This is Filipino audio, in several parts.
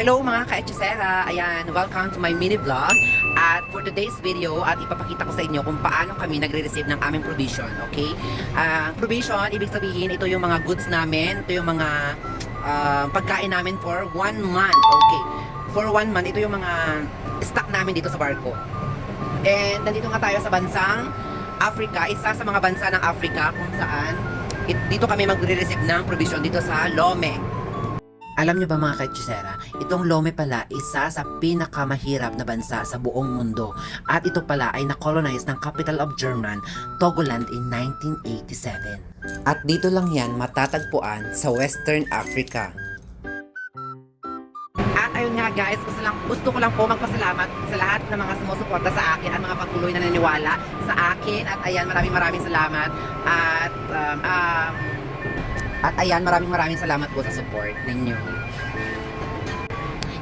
Hello mga ka-Echosera! Ayan, welcome to my mini vlog. At for today's video, at ipapakita ko sa inyo kung paano kami nagre-receive ng aming provision, okay? Ah, provision, ibig sabihin, ito yung mga goods namin, ito yung mga ah, pagkain namin for one month, okay? For one month, ito yung mga stock namin dito sa barko. And nandito nga tayo sa bansang Africa, isa sa mga bansa ng Africa kung saan it- dito kami magre-receive ng provision dito sa Lome. Alam niyo ba mga kaitsisera, itong Lome pala isa sa pinakamahirap na bansa sa buong mundo at ito pala ay na-colonize ng capital of German, Togoland in 1987. At dito lang yan matatagpuan sa Western Africa. At ayun nga guys, gusto, lang, gusto ko lang po magpasalamat sa lahat ng mga sumusuporta sa akin at mga pagtuloy na naniniwala sa akin. At ayan, maraming maraming salamat. At um, um, at ayan, maraming maraming salamat po sa support ninyo.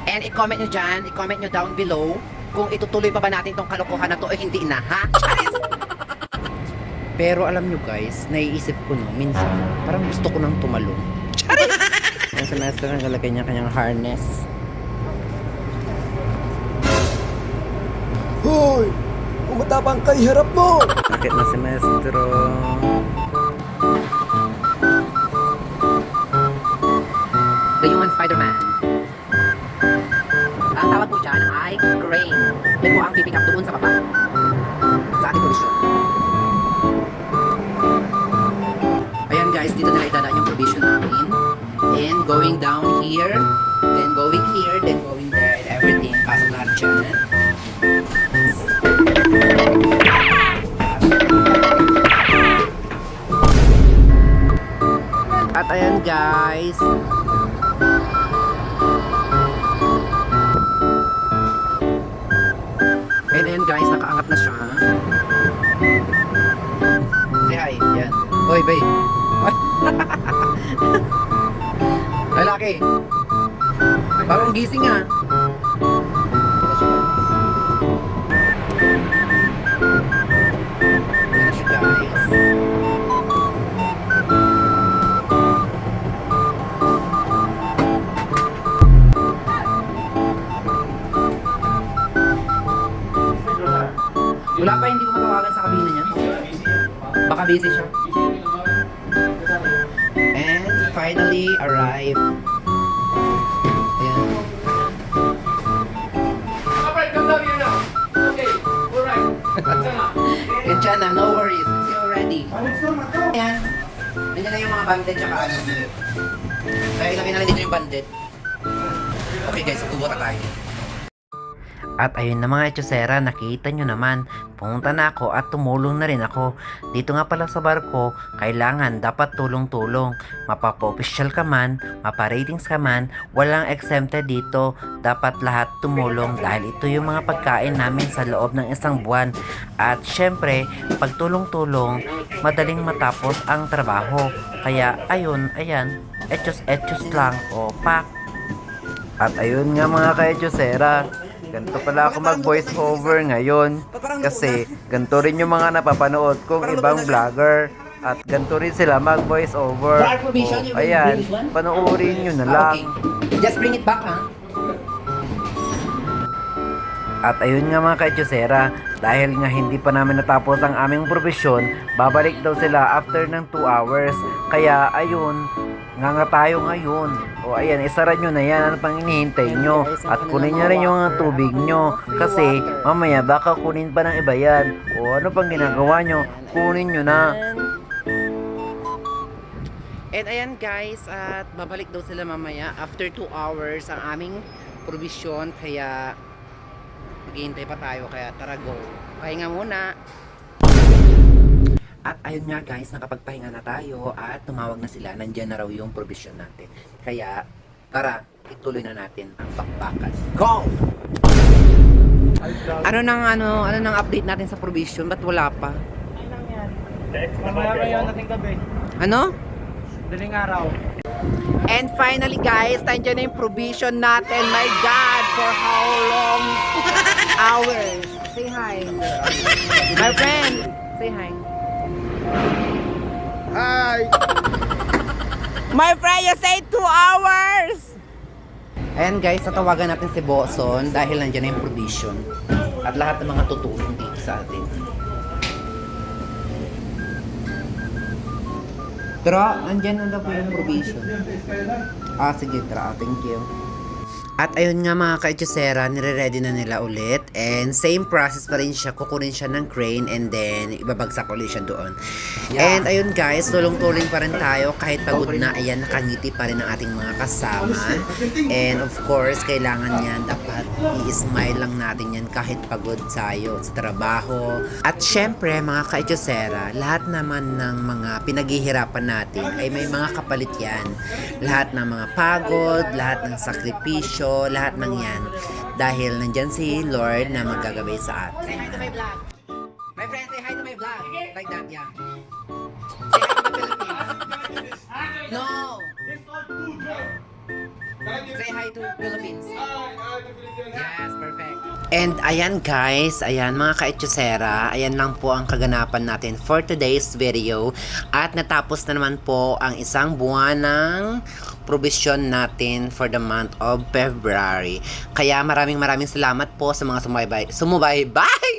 And i-comment nyo dyan, i-comment nyo down below kung itutuloy pa ba natin tong kalokohan na to o hindi na, ha? Pero alam nyo guys, naiisip ko no, minsan, parang gusto ko nang tumalong. Charis! Ang semester nagalagay niya kanyang harness. Hoy! Umatapang kay harap mo! Bakit na semestro? Po ang pipick up doon sa baba. Sa ating provision. Ayan guys, dito na idadaan yung provision namin. And going down here, then going here, then going there, and everything. Pasok lahat dyan. At ayan guys. Lalaki. Bagong gising ah. Siya guys. Wala pa, hindi ko matawagan sa kabina niya. Baka busy siya. Finally arrived. Ayan. Alright, come down here now. Okay, alright. Na, no worries. See you ready. Ayan. Nandiyan na yung mga bandit tsaka ano. Kaya ilagay na lang dito yung bandit. Okay guys, ubo na tayo. At ayun na mga echosera, nakita nyo naman, pumunta na ako at tumulong na rin ako. Dito nga pala sa barko, kailangan dapat tulong-tulong. Mapapa-official ka man, mapa-ratings ka man, walang exempted dito. Dapat lahat tumulong dahil ito yung mga pagkain namin sa loob ng isang buwan. At syempre, pag tulong-tulong, madaling matapos ang trabaho. Kaya ayun, ayan, echos-echos lang o pak. At ayun nga mga ka-echosera, ganito pala ako mag voice over ngayon. Kasi ganito rin yung mga napapanood kong ibang vlogger. At ganito rin sila mag voice over o, ayan panoorin nyo na lang. Just bring it back ha at ayun nga mga kaitsosera, dahil nga hindi pa namin natapos ang aming profesyon, babalik daw sila after ng 2 hours. Kaya ayun, nga nga tayo ngayon. O ayan, isara nyo na yan. Ano pang inihintay nyo? At kunin nyo rin yung tubig nyo. Kasi mamaya baka kunin pa ng iba yan. O ano pang ginagawa nyo? Kunin nyo na. And ayan guys, at babalik daw sila mamaya after 2 hours ang aming provision. Kaya maghihintay pa tayo. Kaya tara go. Pahinga muna. At ayun nga guys, nakapagpahinga na tayo at tumawag na sila. Nandiyan na raw yung provision natin. Kaya tara, ituloy na natin ang bakbakan. Go! Ano nang ano, ano nang update natin sa provision? Ba't wala pa? Mamaya kayo nating gabi. Ano? Daling araw. And finally guys, nandiyan na yung provision natin. My God, for how long hours? Say hi. My friend, say hi. Hi! My friend, you say two hours! Ayan guys, tatawagan natin si Boson dahil nandiyan na yung provision. At lahat ng mga tutulong dito sa atin. Tra, andyan na daw po yung provision. Ah, sige, Tra. Thank you. At ayun nga mga ka-echosera, nire-ready na nila ulit. And same process pa rin siya. Kukunin siya ng crane and then ibabagsak ulit siya doon. And ayun guys, tulong-tuling pa rin tayo kahit pagod na. Ayan, nakangiti pa rin ang ating mga kasama. And of course, kailangan yan. Dapat i-smile lang natin yan kahit pagod tayo sa trabaho. At syempre, mga ka-echosera, lahat naman ng mga pinaghihirapan natin ay may mga kapalit yan. Lahat ng mga pagod, lahat ng sakripisyo, lahat ng yan. Dahil nandyan si Lord na maggagabay sa atin. Say hi to my vlog. My friend, say hi to my vlog. Like that, yeah. Say hi to the Philippines. No! Say hi to Philippines. Yes, perfect. And ayan guys, ayan mga ka-echosera, ayan lang po ang kaganapan natin for today's video. At natapos na naman po ang isang buwan ng provision natin for the month of February. Kaya maraming maraming salamat po sa mga sumubaybay. Sumubaybay!